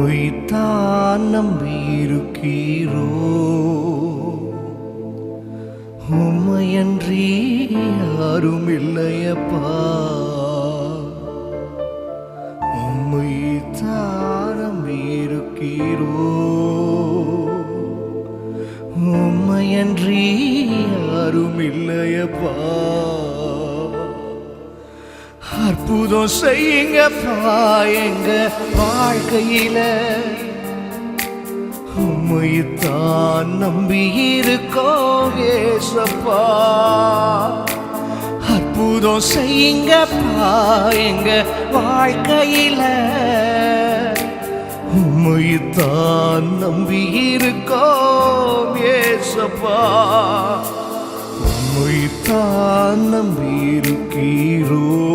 உம்மைத்தான் நம்பியிருக்கீரோ உம்மையன்றி யாரும் இல்லையப்பா உம்மைத்தான் நம்பியிருக்கீரோ உம்மையன்றி யாரும் இல்லையப்பா அற்புதம் செய்யுங்கப்பா எங்க வாழ்க்கையில. உம்மைத்தான் நம்பி இருக்கோம் ஏசப்பா. அற்புதம் செய்யுங்கப்பா எங்க வாழ்க்கையில. உம்மைத்தான் நம்பி இருக்கோம் ஏசப்பா. உம்மைத்தான் நம்பி இருக்கீரோ.